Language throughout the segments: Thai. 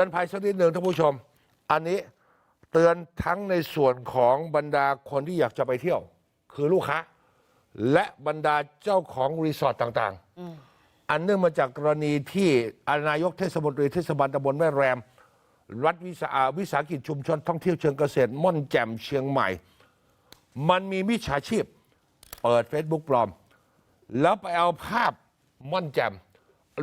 ตือนภัยสักนิดหนึ่งท่านผู้ชม อันนี้เตือนทั้งในส่วนของบรรดาคนที่อยากจะไปเที่ยว คือลูกค้า และบรรดาเจ้าของรีสอร์ทต่างๆ อันเนื่องมาจากกรณีที่นายกเทศมนตรีเทศบาลตำบลแม่แรม รัฐวิสาอ่าวิสาหกิจชุมชนท่องเที่ยวเชิงเกษตร ม่อนแจ่มเชียงใหม่ มันมีมิจฉาชีพ เปิด Facebook ปลอม แล้วไปเอาภาพม่อนแจ่ม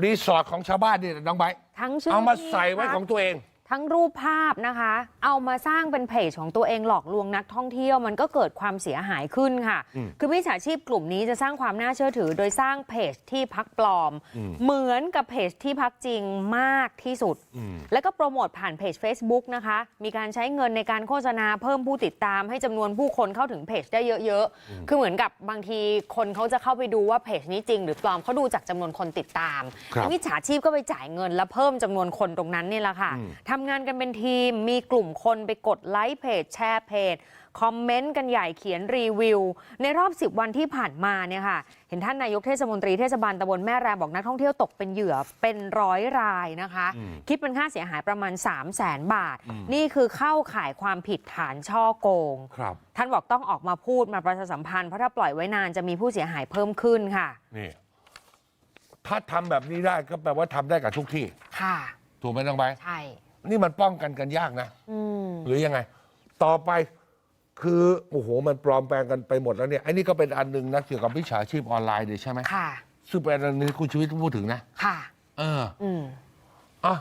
รีสอร์ทของชาวบ้านนี่น้องไบร์ททั้งชื่อเอามาที่ใส่ไว้พักของตัวเอง ทั้งรูปภาพนะคะ เอามาสร้างเป็นเพจของตัวเองหลอกลวงนักท่องเที่ยวมันก็เกิดความเสียหายขึ้นค่ะ คือมิจฉาชีพกลุ่มนี้จะสร้างความน่าเชื่อถือ โดยสร้างเพจที่พักปลอม เหมือนกับเพจที่พักจริงมากที่สุด แล้วก็โปรโมทผ่านเพจ Facebook นะคะ มีการใช้เงินในการโฆษณาเพิ่มผู้ติดตาม ให้จำนวนผู้คนเข้าถึงเพจได้เยอะๆ คือเหมือนกับบางทีคนเขาจะเข้าไปดูว่าเพจนี้จริง หรือปลอมเขาดูจากจำนวนคนติดตามครับมิจฉาชีพก็ไปจ่ายเงิน แล้วเพิ่มจำนวนคนตรงนั้นนี่แหละค่ะทำงานกันเป็นทีม มีกลุ่มคนไปกดไลค์เพจแชร์เพจ คอมเมนต์กันใหญ่เขียนรีวิว ในรอบ 10 วันที่ผ่านมาเนี่ยค่ะ เห็นท่านนายกเทศมนตรีเทศบาลตำบลแม่แรมบอกนักท่องเที่ยวตกเป็นเหยื่อเป็นร้อยรายนะคะ คิดเป็นค่าเสียหายประมาณ 3 0 0แสนบาท นี่คือเข้าข่ายความผิดฐานช่อโกง ครับ ท่านบอกต้องออกมาพูดมาประชาสัมพันธ์เพราะถ้าปล่อยไว้นานจะมีผู้เสียหายเพิ่มขึ้นค่ะ นี่ถ้าทำแบบนี้ได้ก็แปลว่าทำได้กับทุกที่ ค่ะ ถูกไหมน้องไบร์ทใช่ นี่มันป้องกันกันยากนะอืมหรือยังไง ต่อไปคือโอ้โหมันปลอมแปลงกันไปหมดแล้วเนี่ยอันนี้ก็เป็นอันหนึ่งนะเกี่ยวกับวิชาชีพออนไลน์เลยใช่ไหมค่ะซึ่งเป็นอันหนึงที่คุณชีวิตพูดถึงนะ ค่ะ เออ อืมอะ